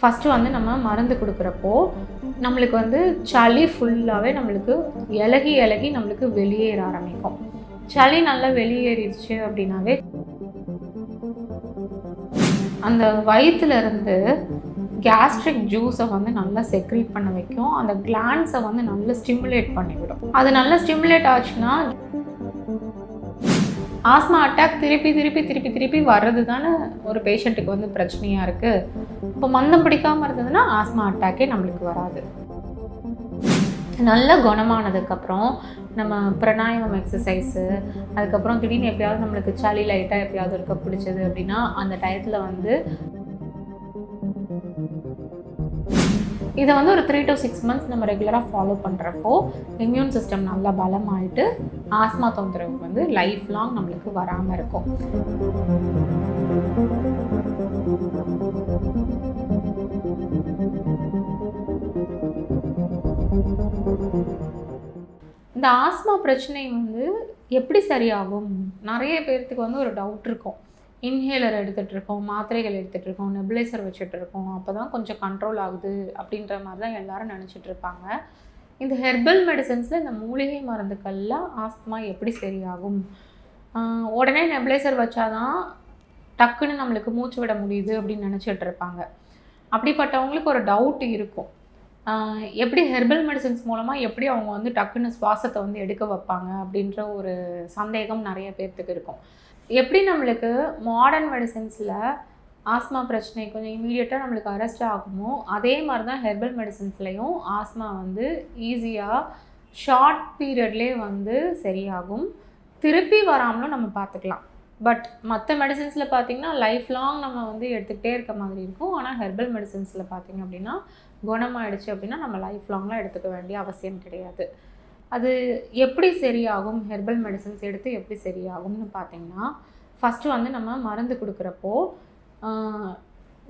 First வந்து நம்ம மருந்து கொடுக்குறப்போ நம்மளுக்கு வந்து சளி ஃபுல்லாகவே நம்மளுக்கு இலகி இலகி நம்மளுக்கு வெளியேற ஆரம்பிக்கும். சளி நல்லா வெளியேறிடுச்சு அப்படின்னாவே அந்த வயிற்றுலேருந்து கேஸ்ட்ரிக் ஜூஸை வந்து நல்லா செக்ரீட் பண்ண வைக்கும். அந்த கிளான்ஸை வந்து நல்லா ஸ்டிமுலேட் பண்ணிவிடும். அது நல்லா ஸ்டிமுலேட் ஆச்சுன்னா ஆஸ்மா அட்டாக் திருப்பி திருப்பி திருப்பி திருப்பி வர்றது தானே ஒரு பேஷண்ட்டுக்கு வந்து பிரச்சனையாக இருக்குது இப்போ மந்தம் பிடிக்காமல் இருந்ததுன்னா ஆஸ்மா அட்டாக்கே நம்மளுக்கு வராது. நல்ல குணமானதுக்கப்புறம் நம்ம பிராணாயாமம் எக்ஸசைஸு அதுக்கப்புறம் திடீர்னு எப்பயாவது நம்மளுக்கு சளி லைட்டாக எப்பயாவது இருக்க பிடிச்சது அப்படின்னா அந்த டயத்தில் வந்து இதை வந்து ஒரு த்ரீ டு சிக்ஸ் மந்த்ஸ் நம்ம ரெகுலராக ஃபாலோ பண்ணுறப்போ இம்யூன் சிஸ்டம் நல்லா பலமாயிட்டு ஆஸ்மா தொந்தரவு வந்து லைஃப் லாங் நம்மளுக்கு வராமல் இருக்கும். இந்த ஆஸ்மா பிரச்சனை வந்து எப்படி சரியாகும்? நிறைய பேர்த்துக்கு வந்து ஒரு டவுட் இருக்கும். இன்ஹேலர் எடுத்துகிட்ருக்கோம் மாத்திரைகள் எடுத்துகிட்டு இருக்கோம் நெபுலைசர் வச்சுட்ருக்கோம் அப்போ தான் கொஞ்சம் கண்ட்ரோல் ஆகுது அப்படின்ற மாதிரி தான் எல்லோரும் நினச்சிட்டு இருப்பாங்க இந்த ஹெர்பல் மெடிசன்ஸில் இந்த மூலிகை மருந்துக்கள்லாம் ஆஸ்துமா எப்படி சரியாகும்? உடனே நெபுலைசர் வச்சாதான் டக்குன்னு நம்மளுக்கு மூச்சு விட முடியுது அப்படின்னு நினச்சிட்டு இருப்பாங்க அப்படிப்பட்டவங்களுக்கு ஒரு டவுட் இருக்கும். எப்படி ஹெர்பல் மெடிசன்ஸ் மூலமாக எப்படி அவங்க வந்து டக்குன்னு சுவாசத்தை வந்து எடுக்க வைப்பாங்க அப்படின்ற ஒரு சந்தேகம் நிறைய பேர்த்துக்கு இருக்கும். எப்படி நம்மளுக்கு மாடர்ன் மெடிசன்ஸில் ஆஸ்மா பிரச்சனை கொஞ்சம் இமீடியட்டாக நம்மளுக்கு அரெஸ்ட் ஆகுமோ அதே மாதிரி தான் ஹெர்பல் மெடிசன்ஸ்லேயும் ஆஸ்மா வந்து ஈஸியாக ஷார்ட் பீரியட்லேயே வந்து சரியாகும். திருப்பி வராமலும் நம்ம பார்த்துக்கலாம். பட் மற்ற மெடிசன்ஸில் பார்த்தீங்கன்னா லைஃப் லாங் நம்ம வந்து எடுத்துக்கிட்டே இருக்க மாதிரி இருக்கும். ஆனால் ஹெர்பல் மெடிசன்ஸில் பார்த்தீங்க அப்படின்னா குணமாயிடுச்சு அப்படின்னா நம்ம லைஃப் லாங்லாம் எடுத்துக்க வேண்டிய அவசியம் கிடையாது. அது எப்படி சரியாகும்? ஹெர்பல் மெடிசன்ஸ் எடுத்து எப்படி சரியாகும்னு பார்த்தீங்கன்னா ஃபஸ்ட்டு வந்து நம்ம மருந்து கொடுக்குறப்போ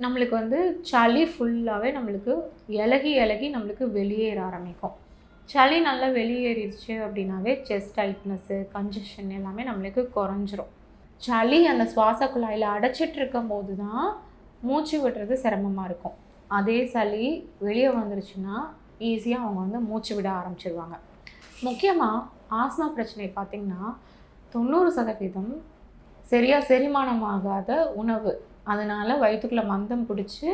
நம்மளுக்கு வந்து சளி ஃபுல்லாகவே நம்மளுக்கு இலகி இலகி நம்மளுக்கு வெளியேற ஆரம்பிக்கும். சளி நல்லா வெளியேறிடுச்சு அப்படின்னாவே செஸ்ட் டைட்னஸ்ஸு கன்ஜஷன் எல்லாமே நம்மளுக்கு குறைஞ்சிரும். சளி அந்த சுவாச குழாயில் அடைச்சிட்டு இருக்கும் போது தான் மூச்சு விடுறது சிரமமாக இருக்கும். அதே சளி வெளியே வந்துருச்சுன்னா ஈஸியாக அவங்க வந்து மூச்சு விட ஆரம்பிச்சிருவாங்க. முக்கியமாக ஆஸ்மா பிரச்சனை பார்த்திங்கன்னா தொண்ணூறு சதவீதம் சரியாக செரிமானமாகாத உணவு. அதனால் வயிற்றுக்குள்ளே மந்தம் பிடிச்சி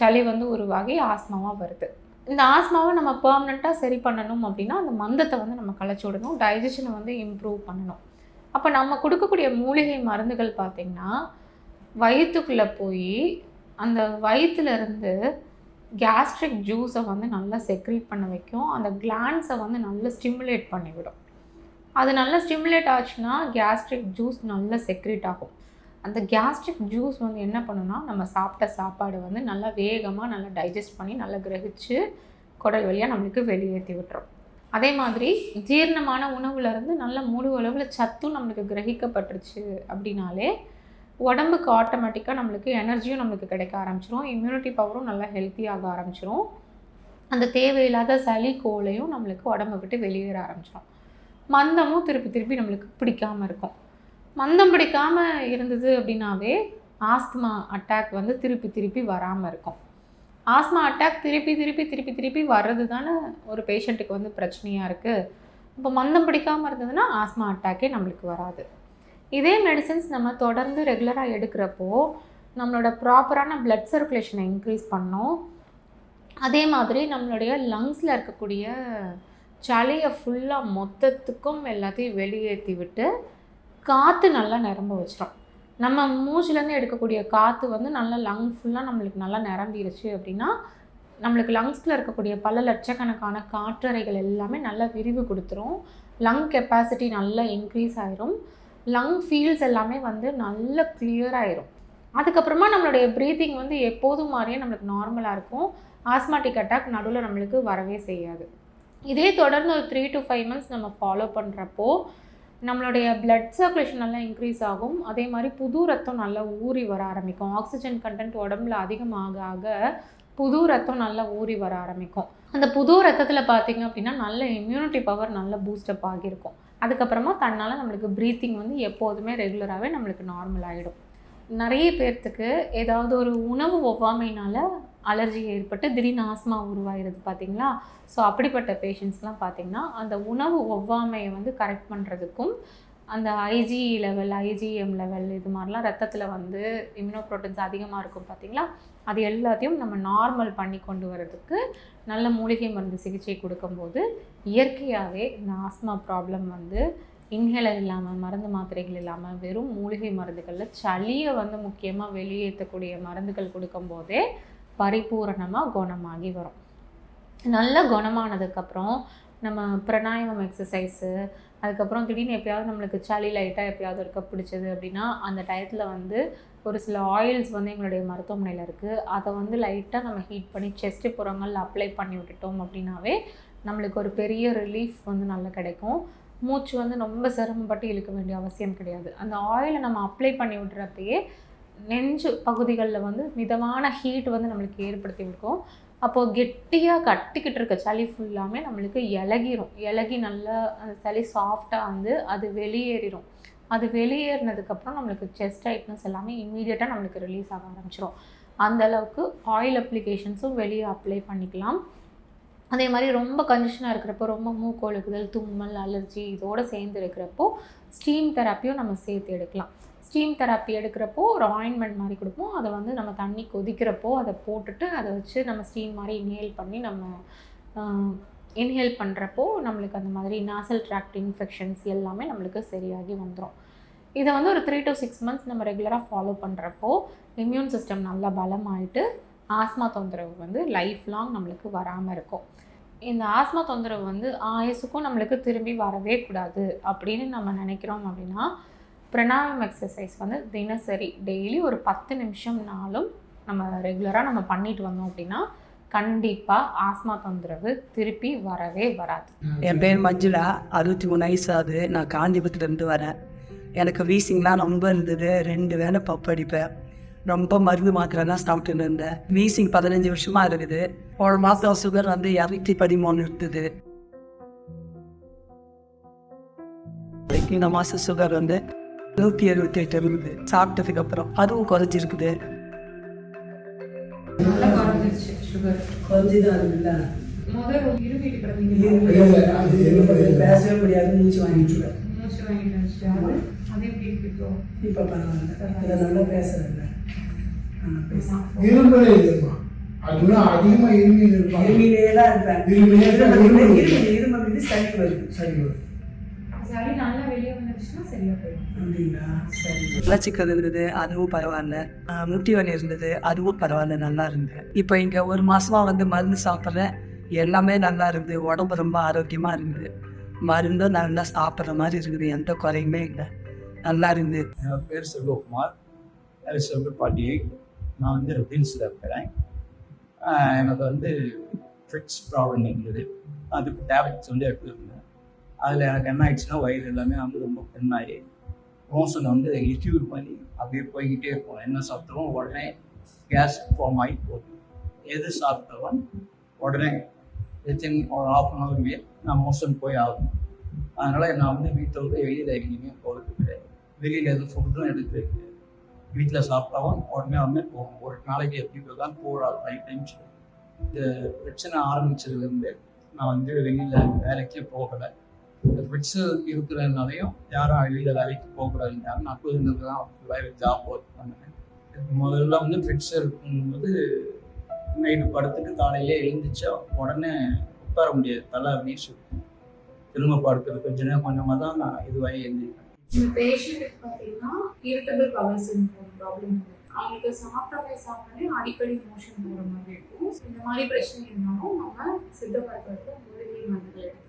சளி வந்து உருவாகி ஆஸ்மாவாக வருது. இந்த ஆஸ்மாவை நம்ம பர்மனெண்ட்டாக சரி பண்ணணும் அப்படின்னா அந்த மந்தத்தை வந்து நம்ம களைச்சி விடணும் டைஜஷனை வந்து இம்ப்ரூவ் பண்ணணும். அப்போ நம்ம கொடுக்கக்கூடிய மூலிகை மருந்துகள் பார்த்திங்கன்னா வயிற்றுக்குள்ளே போய் அந்த வயிற்றுலேருந்து கேஸ்ட்ரிக் ஜூஸை வந்து நல்லா செக்ரீட் பண்ண வைக்கும். அந்த கிளான்ஸை வந்து நல்லா ஸ்டிமுலேட் பண்ணிவிடும். அது நல்லா ஸ்டிமுலேட் ஆச்சுன்னா கேஸ்ட்ரிக் ஜூஸ் நல்லா செக்ரீட் ஆகும். அந்த கேஸ்ட்ரிக் ஜூஸ் வந்து என்ன பண்ணுன்னா நம்ம சாப்பிட்ட சாப்பாடு வந்து நல்லா வேகமாக நல்லா டைஜஸ்ட் பண்ணி நல்லா கிரகிச்சு குடல் வழியாக நம்மளுக்கு வெளியேற்றி விட்டுரும். அதே மாதிரி ஜீரணமான உணவுலேருந்து நல்ல முழு அளவில் சத்தும் நம்மளுக்கு கிரகிக்கப்பட்டுருச்சு அப்படின்னாலே உடம்புக்கு ஆட்டோமேட்டிக்காக நம்மளுக்கு எனர்ஜியும் நம்மளுக்கு கிடைக்க ஆரம்பிச்சிரும். இம்யூனிட்டி பவரும் நல்லா ஹெல்த்தியாக ஆரம்பிச்சிரும். அந்த தேவையில்லாத சளி கோலையும் நம்மளுக்கு உடம்பு விட்டு வெளியேற ஆரம்பிச்சிடும் மந்தமும் திருப்பி திருப்பி நம்மளுக்கு பிடிக்காமல் இருக்கும். மந்தம் பிடிக்காமல் இருந்தது அப்படின்னாவே ஆஸ்துமா அட்டாக் வந்து திருப்பி திருப்பி வராமல் இருக்கும். ஆஸ்மா அட்டாக் திருப்பி திருப்பி திருப்பி திருப்பி வர்றது தானே ஒரு பேஷண்ட்டுக்கு வந்து பிரச்சனையாக இருக்குது இப்போ மந்தம் பிடிக்காமல் இருந்ததுன்னா ஆஸ்மா அட்டாக்கே நம்மளுக்கு வராது. இதே மெடிசன்ஸ் நம்ம தொடர்ந்து ரெகுலராக எடுக்கிறப்போ நம்மளோட ப்ராப்பரான பிளட் சர்க்குலேஷனை இன்க்ரீஸ் பண்ணோம். அதே மாதிரி நம்மளுடைய லங்ஸில் இருக்கக்கூடிய சளியை ஃபுல்லாக மொத்தத்துக்கும் எல்லாத்தையும் வெளியேற்றி விட்டு காற்று நல்லா நிரம்ப வச்சிடும் நம்ம மூச்சுலேருந்து எடுக்கக்கூடிய காற்று வந்து நல்லா லங் ஃபுல்லாக நம்மளுக்கு நல்லா நிரம்பிருச்சு அப்படின்னா நம்மளுக்கு லங்ஸில் இருக்கக்கூடிய பல லட்சக்கணக்கான காற்றறைகள் எல்லாமே நல்லா விரிவு கொடுத்துரும். லங் கெப்பாசிட்டி நல்லா இன்க்ரீஸ் ஆயிரும். லங் ஃபீல்ஸ் எல்லாமே வந்து நல்ல கிளியராகிடும் அதுக்கப்புறமா நம்மளுடைய ப்ரீத்திங் வந்து எப்போதும் மாதிரியே நம்மளுக்கு நார்மலாக இருக்கும். ஆஸ்மாட்டிக் அட்டாக் நடுவில் நம்மளுக்கு வரவே செய்யாது. இதே தொடர்ந்து ஒரு த்ரீ டு ஃபைவ் மந்த்ஸ் நம்ம ஃபாலோ பண்ணுறப்போ நம்மளுடைய பிளட் சர்க்குலேஷன் நல்லா இன்க்ரீஸ் ஆகும். அதே மாதிரி புது ரத்தம் நல்லா ஊறி வர ஆரம்பிக்கும். ஆக்சிஜன் கண்டென்ட் உடம்புல அதிகமாக ஆக புது ரத்தம் நல்லா ஊறி வர ஆரம்பிக்கும். அந்த புது ரத்தத்தில் பார்த்தீங்க அப்படின்னா நல்ல இம்யூனிட்டி பவர் நல்ல பூஸ்டப் ஆகியிருக்கும். அதுக்கப்புறமா தன்னால் நம்மளுக்கு ப்ரீத்திங் வந்து எப்போதுமே ரெகுலராகவே நம்மளுக்கு நார்மல் ஆகிடும் நிறைய பேர்த்துக்கு ஏதாவது ஒரு உணவு ஒவ்வாமைனால அலர்ஜி ஏற்பட்டு திடீர்னு ஆஸ்மா உருவாகிறது பார்த்தீங்களா ஸோ அப்படிப்பட்ட பேஷண்ட்ஸ்லாம் பார்த்தீங்கன்னா அந்த உணவு ஒவ்வாமையை வந்து கரெக்ட் பண்ணுறதுக்கும் அந்த ஐஜி லெவல் ஐஜிஎம் லெவல் இது மாதிரிலாம் ரத்தத்தில் வந்து இம்யூனோப்ரோட்டீன்ஸ் அதிகமாக இருக்கும் பார்த்தீங்களா? அது எல்லாத்தையும் நம்ம நார்மல் பண்ணி கொண்டு வரதுக்கு நல்ல மூலிகை மருந்து சிகிச்சை கொடுக்கும்போது இயற்கையாகவே இந்த ஆஸ்மா ப்ராப்ளம் வந்து இன்ஹேலர் இல்லாமல் மருந்து மாத்திரைகள் இல்லாமல் வெறும் மூலிகை மருந்துகளில் சளியை வந்து முக்கியமாக வெளியேற்றக்கூடிய மருந்துகள் கொடுக்கும்போதே பரிபூரணமாக குணமாகி வரும். நல்ல குணமானதுக்கப்புறம் நம்ம பிரணாயாமம் எக்ஸசைஸு அதுக்கப்புறம் திடீர்னு எப்பயாவது நம்மளுக்கு சளி லைட்டாக எப்பயாவது இருக்க பிடிச்சது அப்படின்னா அந்த டயத்தில் வந்து ஒரு சில ஆயில்ஸ் வந்து எங்களுடைய மருத்துவமனையில் இருக்குது அதை வந்து லைட்டாக நம்ம ஹீட் பண்ணி செஸ்ட்டு புறங்கள் அப்ளை பண்ணி விட்டுட்டோம் அப்படின்னாவே நம்மளுக்கு ஒரு பெரிய ரிலீஃப் வந்து நல்லா கிடைக்கும். மூச்சு வந்து ரொம்ப சிரமப்பட்டு இழுக்க வேண்டிய அவசியம் கிடையாது. அந்த ஆயிலை நம்ம அப்ளை பண்ணி விட்டுறப்பயே நெஞ்சு பகுதிகளில் வந்து மிதமான ஹீட் வந்து நம்மளுக்கு ஏற்படுத்தி விடுக்கும் அப்போது கெட்டியாக கட்டிக்கிட்டு இருக்க சளி ஃபுல்லாமே நம்மளுக்கு இலகிரும். இலகி நல்லா அந்த சளி சாஃப்டாக வந்து அது வெளியேறிடும் அது வெளியேறினதுக்கப்புறம் நம்மளுக்கு செஸ்ட் டைட்னஸ் எல்லாமே இம்மீடியட்டாக நம்மளுக்கு ரிலீஸ் ஆக ஆரம்பிச்சிடும் அந்த அளவுக்கு ஆயில் அப்ளிகேஷன்ஸும் வெளியே அப்ளை பண்ணிக்கலாம். அதே மாதிரி ரொம்ப கண்டிஷனாக இருக்கிறப்போ ரொம்ப மூக்கொழுக்குதல் தும்மல் அலர்ஜி இதோடு சேர்ந்து இருக்கிறப்போ ஸ்டீம் தெரப்பியும் நம்ம சேர்த்து எடுக்கலாம். ஸ்டீம் தெராப்பி எடுக்கிறப்போ ஒரு ஆயின்மெண்ட் மாதிரி கொடுப்போம். அதை வந்து நம்ம தண்ணி கொதிக்கிறப்போ அதை போட்டுட்டு அதை வச்சு நம்ம ஸ்டீம் மாதிரி இன்ஹேல் பண்ணி நம்ம இன்ஹேல் பண்ணுறப்போ நம்மளுக்கு அந்த மாதிரி நாசல் ட்ராக்ட் இன்ஃபெக்ஷன்ஸ் எல்லாமே நம்மளுக்கு சரியாகி வந்துடும் இதை வந்து ஒரு த்ரீ டு சிக்ஸ் மந்த்ஸ் நம்ம ரெகுலராக ஃபாலோ பண்ணுறப்போ இம்யூன் சிஸ்டம் நல்லா பலமாயிட்டு ஆஸ்மா தொந்தரவு வந்து லைஃப் லாங் நம்மளுக்கு வராமல் இருக்கும். இந்த ஆஸ்மா தொந்தரவு வந்து ஆயுசுக்கும் நம்மளுக்கு திரும்பி வரவே கூடாது அப்படின்னு நம்ம நினைக்கிறோம் அப்படின்னா பிரணாயம் எக்ஸசைஸ் வந்து தினசரி டெய்லி ஒரு பத்து நிமிஷம்னாலும் நம்ம ரெகுலராக நம்ம பண்ணிட்டு வந்தோம் அப்படின்னா கண்டிப்பாக ஆஸ்மா தொந்தரவு திருப்பி வரவே வராது. என் பேர் மஞ்சுளா. அறுபத்தி மூணு வயசு ஆகுது. நான் காஞ்சிபுரத்துலேருந்து வரேன். எனக்கு வீசிங்லாம் ரொம்ப இருந்தது. ரெண்டு வேளை பப்படிப்பேன் ரொம்ப மருந்து மாத்திரை தான் சாப்பிட்டுட்டு இருந்தேன். வீசிங் பதினஞ்சு வருஷமா இருக்குது. ஒரு மாதம் சுகர் வந்து இரநூத்தி பதிமூணு இருந்தது. இந்த மாதம் சுகர் வந்து நூற்றி எழுபத்தி எட்டு இருக்குது சாப்பிட்டதுக்கு அப்புறம் அதுவும் குறைஞ்சிருக்குது நல்லா பேசவே முடியாது மூச்சு வாங்கிட்டு இப்போ பரவாயில்ல பேசுறேன் இரும்பலே அதுதான் அதிகமா தான் இருப்பேன் இருமிலே தான் இருமல் இருமல் இருமல் இருமல் இது சளி வருது சரி வரும். சளி நல்லா வெளியே வந்துருச்சுன்னா சரியா போயிடும். அப்படிங்களா? சரி. வளச்சிக்கிறது இருந்தது அதுவும் பரவாயில்ல. முட்டி வலி இருந்தது அதுவும் பரவாயில்ல நல்லா இருந்தது. இப்போ இங்கே ஒரு மாசமா வந்து மருந்து சாப்பிட்றேன் எல்லாமே நல்லா இருக்குது உடம்பு ரொம்ப ஆரோக்கியமா இருக்குது. மருந்தும் நல்லா சாப்பிட்ற மாதிரி இருக்குது எந்த குறையுமே இல்லை. நல்லா இருந்து. என் பேர் செல்வகுமார். செல்வப்பாட்டி நான் வந்து ரிபின்ஸில் இருக்கிறேன். எனக்கு வந்து ஃபிட்ஸ் ப்ராப்ளம் இருந்தது. அதுக்கு டேப்லெட்ஸ் வந்து எடுத்துருந்தேன். அதில் எனக்கு என்ன ஆயிடுச்சுன்னா வயிறு எல்லாமே வந்து ரொம்ப பெண்ணாகி மோசன் வந்து லிக்யூட் பண்ணி அப்படியே போய்கிட்டே இருக்கும். என்ன சாப்பிட்டாலும் உடனே கேஸ் ஃபார்ம் ஆகி போகுது. எது சாப்பிட்டாலும் உடனே வித்தின் ஒரு ஆஃப் அன் ஹவர்லேயே நான் மோஷன் போய் ஆகணும். அதனால் நான் வந்து வீட்டை விட்டு வெளியில் எங்கேயுமே போகிறது கிடையாது. வெளியில் எதுவும் ஃபுட்டும் எடுத்து வீட்டில் சாப்பிட்டாவும் உடனே வந்து போகும் ஒரு நாளைக்கு எப்படி தான் போகிறாரு ஃபைவ் டைம்ஸ் இந்த பிரச்சனை ஆரம்பிச்சதுலேருந்து நான் வந்து வெளியில் வேலைக்கே போகலை. இந்த பிரச்சனை இருக்கிறதுனாலையும் யாரும் வெளியில் வேலைக்கு போகக்கூடாதுன்னு நான் புரிஞ்சது தான் வேலை ஜாப் ஒர்க் பண்ணுவேன் முதல்ல வந்து ஃபிட்ஸ் இருக்கும்போது நைட்டு படுத்துட்டு காலையிலே எழுந்துச்சா உடனே உட்கார முடியாது. தலை அப்படின்னு சொல்லி திரும்ப படுத்துறது கொஞ்ச நேரம் கொஞ்சமாக தான் நான் இதுவாகி எழுந்திருக்கேன். பேஷண்ட்டுக்கு பார்த்தீங்கன்னா இரிட்டபிள் பவர் சிண்ட்ரோம் ப்ராப்ளம் அவங்களுக்கு சாப்பிட்டாலே சாப்பிட்டாலே அடிக்கடி மோஷன் போகிற மாதிரி இருக்கும். இந்த மாதிரி பிரச்சனை இருந்தாலும் நம்ம சித்த மருத்துவத்தில் மூலிகை மருந்துகள்